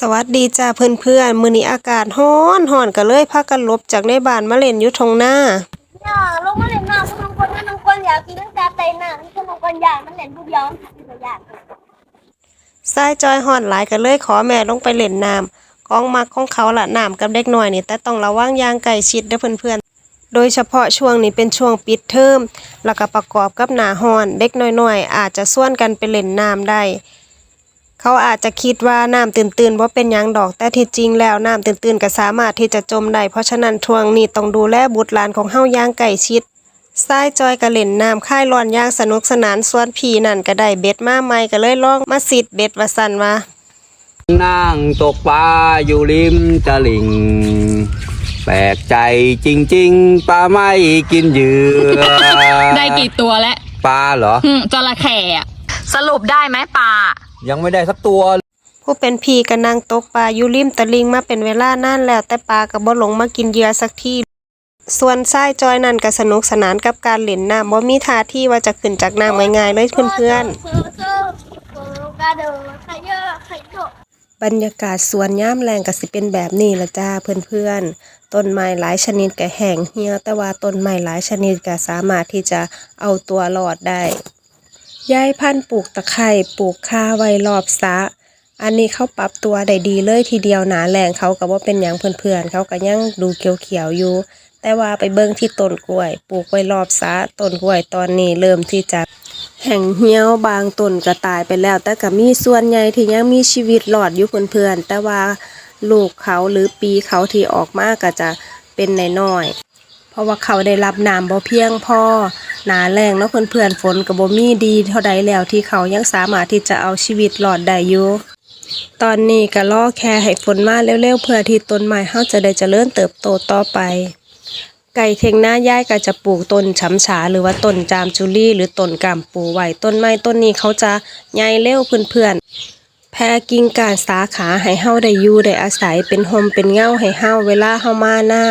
สวัสดีจ้าเพื่อนๆมื้อนี้อากาศร้อนร้อนก็เลยพากันหลบจากในบ้านมาเล่นอยู่ทงหน้าอยากลงมาเล่นน้ำสนุกคนสนุกคนอยากกินตั้งแต่เต้นน้ำสนุกคนอยากมันเล่นผู้เดียวมันก็อยากทรายจอยฮ้อนหลายก็เลยขอแม่ลงไปเล่นน้ำของมักของเขาละน้ำกับเด็กน้อยนี่แต่ต้องระวังอย่างใกล้ชิดเด้อเพื่อนๆโดยเฉพาะช่วงนี้เป็นช่วงปิดเทอมแล้วก็ประกอบกับหน้าร้อน เด็กน้อยๆ อาจจะส่วนกันไปเล่นน้ำได้ เขาอาจจะคิดว่าน้ำตื่นๆว่าเป็นหยังดอกแต่ที่จริงแล้วน้ำตื่นๆก็สามารถที่จะจมได้เพราะฉะนั้นช่วงนี้ต้องดูแลบุตรหลานของเฮาอย่างใกล้ชิดทรายจอยก็เล่นน้ำค่ายร้อนอย่างสนุกสนานส่วนพี่นั่นก็ได้เบ็ดมาใหม่ก็เลยลองมาสิดเบ็ดว่าซั่นว่านั่งตกปลาอยู่ริมตลิ่ง แปลกใจจริง ๆปลาไม่กินเหยื่อได้กี่ตัวแล้วปลาเหรออืมจระเข้อะสรุปได้ไหมปลา ยังไม่ได้สักตัว ผู้เป็นพี่ก็นั่งตกปลาอยู่ริมตะลิงมาเป็นเวลานานแล้วแต่ปลาก็บ่ลงมากินเหยื่อสักทีส่วนทรายจอยนั่นก็สนุกสนานกับการเล่นน้ำบ่มีท่าที่ว่าจะขึ้นจากน้ำง่ายๆเลยเพื่อนเสื้อเสื้อกระโดดขยะขยะๆบรรยากาศสวนย่ามแรงก็สิเป็นแบบนี้ละจ้าเพื่อนๆ ต้นไม้หลายชนิดก็แห้งเหี่ยวแต่ว่าต้นไม้หลายชนิดก็สามารถที่จะเอาตัวรอดได้ ยายพันธุ์ปลูกตะไคร่ปลูกข่าไว้รอบสระอันนี้เขาปรับตัวได้ดีเลยทีเดียวหนาแรงเขาก็บ่เป็นหยังเพื่อนๆเขาก็ยังดูเขียวๆอยู่ แต่ว่าไปเบิ่งที่ต้นกล้วย ปลูกไว้รอบสระต้นกล้วยตอนนี้เริ่มที่จะแห้งเหี่ยวบางต้นก็ตายไปแล้ว แต่ก็มีส่วนใหญ่ที่ยังมีชีวิตรอดอยู่เพื่อนๆแต่ว่าลูกเขาหรือปีเขาที่ออกมาก็จะเป็นน้อยๆเพราะว่าเขาได้รับน้ำบ่เพียงพอ หนาแรงเนาะเพื่อนๆฝนก็บ่มีดีเท่าใดแล้วที่เขายังสามารถที่จะเอาชีวิตรอดได้อยู่ตอนนี้ก็รอแค่ให้ฝนมาเร็วๆเพื่อที่ต้นไม้เฮาจะได้เจริญเติบโตต่อไป ไก่เทงหน้าย่ายก็จะปลูกต้นช้ำฉาหรือว่าต้นจามจุลี่หรือต้นกำปูไว้ต้นไม้ต้นนี้เขาจะใหญ่เร็วเพื่อนๆแพรกิ่งก้านสาขาให้เฮาได้อยู่ได้อาศัยเป็นหมเป็นเงาให้เฮาเวลาเฮามาหน้า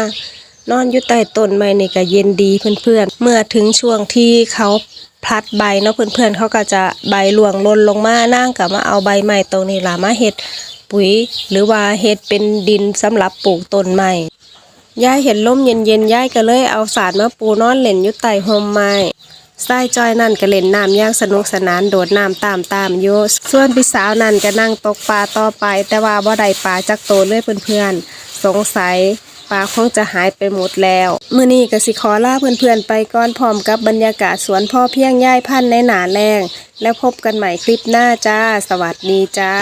นอนอยู่ใต้ต้นไม้นี่ก็เย็นดีเพื่อนๆ เมื่อถึงช่วงที่เขาพลัดใบเนาะเพื่อนๆเขาก็จะใบหลวงล่นลงมานั่งกับมาเอาใบใหม่ตรงนี้ละมาเฮ็ดปุ๋ย หรือว่าเฮ็ดเป็นดินสำหรับปลูกต้นไม้ยายเห็นลมเย็นๆยายก็เลยเอาสาดมาปูนอนเล่นอยู่ใต้ห่มไม้ทรายจอยนั่นก็เล่นน้ำย่างสนุกสนานโดดน้ำตามตามๆอยู่ส่วนพี่สาวนั่นก็นั่งตกปลาต่อไป แต่ว่าบ่ได้ปลาจักโตเลยเพื่อนๆสงสัย ปลาคงจะหายไปหมดแล้วมื้อนี้ก็สิขอลาเพื่อนๆไปก่อนพร้อมกับบรรยากาศสวนพ่อเพียงย่ายพันในหนาแรงแล้วพบกันใหม่คลิปหน้าจ้า สวัสดีจ้า